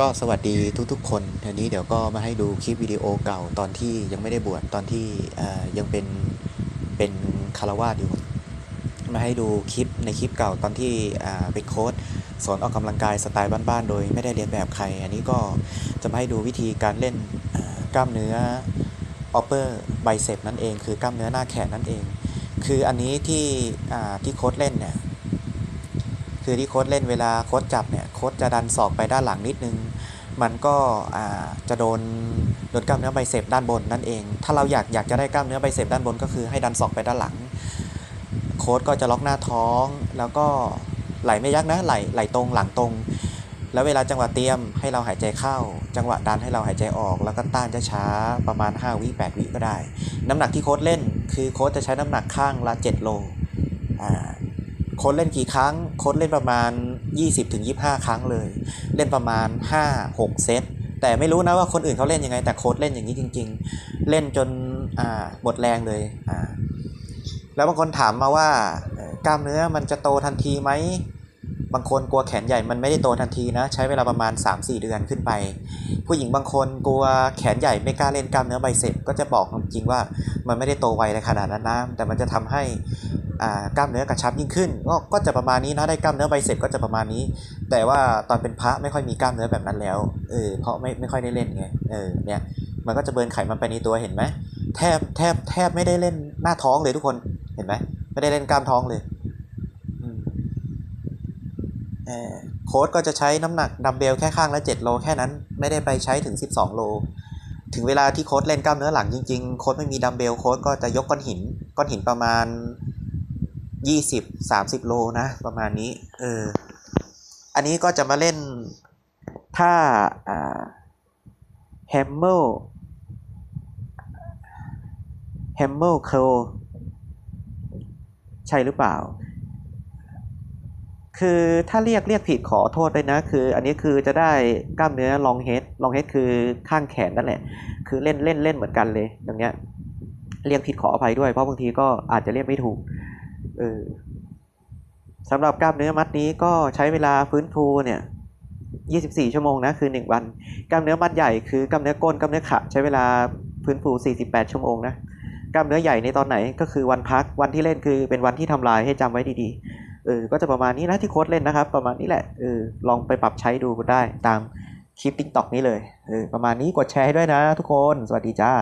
ก็สวัสดีทุกๆ คนทีนี้เดี๋ยวก็มาให้ดูคลิปวิดีโอเก่าตอนที่ยังไม่ได้บวชตอนที่ยังเป็นเป็นคารวาสอยู่ มาให้ดูคลิปในคลิปเก่าตอนที่เป็นโค้ชสอนออกกำลังกายสไตล์บ้านๆ โดยไม่ได้เรียนแบบใคร อันนี้ก็จะมาให้ดูวิธีการเล่นกล้ามเนื้อ upper bicep นั่นเอง คือกล้ามเนื้อหน้าแขนนั่นเอง คืออันนี้ที่ที่โค้ชเล่นเนี่ย คือที่โค้ชเล่นเวลาโค้ชจับเนี่ยโค้ชจะดันศอกไปด้านหลังนิดนึง มันก็จะโดนโดนกล้ามเนื้อไบเซปด้านบนนั่นเอง ถ้าเราอยากอยากจะได้กล้ามเนื้อไบเซปด้านบนก็คือให้ดันศอกไปด้านหลัง โค้ชก็จะล็อกหน้าท้อง แล้วก็ไหลไม่ยักนะไหลไหลตรงหลังตรง แล้วเวลาจังหวะเตรียมให้เราหายใจเข้า จังหวะดันให้เราหายใจออก แล้วก็ต้านช้าๆประมาณ 5 วิ8วิก็ได้ น้ำหนักที่โค้ชเล่น คือโค้ชจะใช้น้ำหนักข้างละ7โลอ่า โค้ดเล่นกี่ครั้ง โค้ดเล่นประมาณ 20-25 ครั้งเลย เล่นประมาณ 5-6 เซตแต่ไม่รู้นะว่าคนอื่นเขาเล่นยังไง แต่โค้ดเล่นอย่างนี้จริง ๆ เล่นจนหมดแรงเลยแล้วบางคนถามมาว่ากล้ามเนื้อมันจะโตทันทีไหมบางคนกลัวแขนใหญ่มันไม่ได้โตทันทีนะ ใช้เวลาประมาณ 3-4 เดือนขึ้นไป ผู้หญิงบางคนกลัวแขนใหญ่ไม่กล้าเล่นกล้ามเนื้อไบเซ็ปก็จะบอกจริงว่ามันไม่ได้โตไวในขนาดนั้นนะแต่มันจะทำให้ กล้ามเนื้อกระชับยิ่งขึ้น ก็ก็จะประมาณนี้นะได้กล้ามเนื้อไบเซ็ปก็จะประมาณนี้ แต่ว่าตอนเป็นพระไม่ค่อยมีกล้ามเนื้อแบบนั้นแล้วเออเพราะไม่ไม่ค่อยได้เล่นไงเออเนี่ยมันก็จะเบิร์นไขมันไปในตัวเห็นไหมแทบแทบแทบไม่ได้เล่นหน้าท้องเลยทุกคนเห็นไหมไม่ได้เล่นกล้ามท้องเลยอืมเออโค้ดก็จะใช้น้ำหนักดัมเบลแค่ข้างละ 7 โลแค่นั้นไม่ได้ไปใช้ถึง 12 โล ถึงเวลาที่โค้ดเล่นกล้ามเนื้อหลังจริงๆ โค้ดไม่มีดัมเบลโค้ดก็จะยกก้อนหิน ก้อนหินประมาณ 20 30โลนะประมาณนี้ เออ อันนี้ก็จะมาเล่นท่าแฮมเมลแฮมเมลเคลใช่หรือเปล่า คือถ้าเรียกเรียกผิดขอโทษด้วยนะ คืออันนี้คือจะได้กล้ามเนื้อลองเฮดลองเฮดคือข้างแขนนั่นแหละ คือเล่นเล่นเล่นเหมือนกันเลยอย่างเงี้ย เรียกผิดขออภัยด้วยเพราะบางทีก็อาจจะเรียกไม่ถูก เออสำหรับกล้ามเนื้อมัดนี้ก็ใช้เวลาฟื้นฟูเนี่ย 24 ชั่วโมงนะคือ 1 วัน กล้ามเนื้อมัดใหญ่คือกล้ามเนื้อก้นกล้ามเนื้อขาใช้เวลาฟื้นฟู 48 ชั่วโมงนะกล้ามเนื้อใหญ่ในตอนไหนก็คือวันพักวันที่เล่นคือเป็นวันที่ทำลายให้จำไว้ดีๆเออก็จะประมาณนี้นะที่โค้ดเล่นนะครับ ประมาณนี้แหละเออลองไปปรับใช้ดูได้ตามคลิปติ๊กต็อกนี้เลยเออประมาณนี้กดแชร์ให้ด้วยนะทุกคน สวัสดีจ้า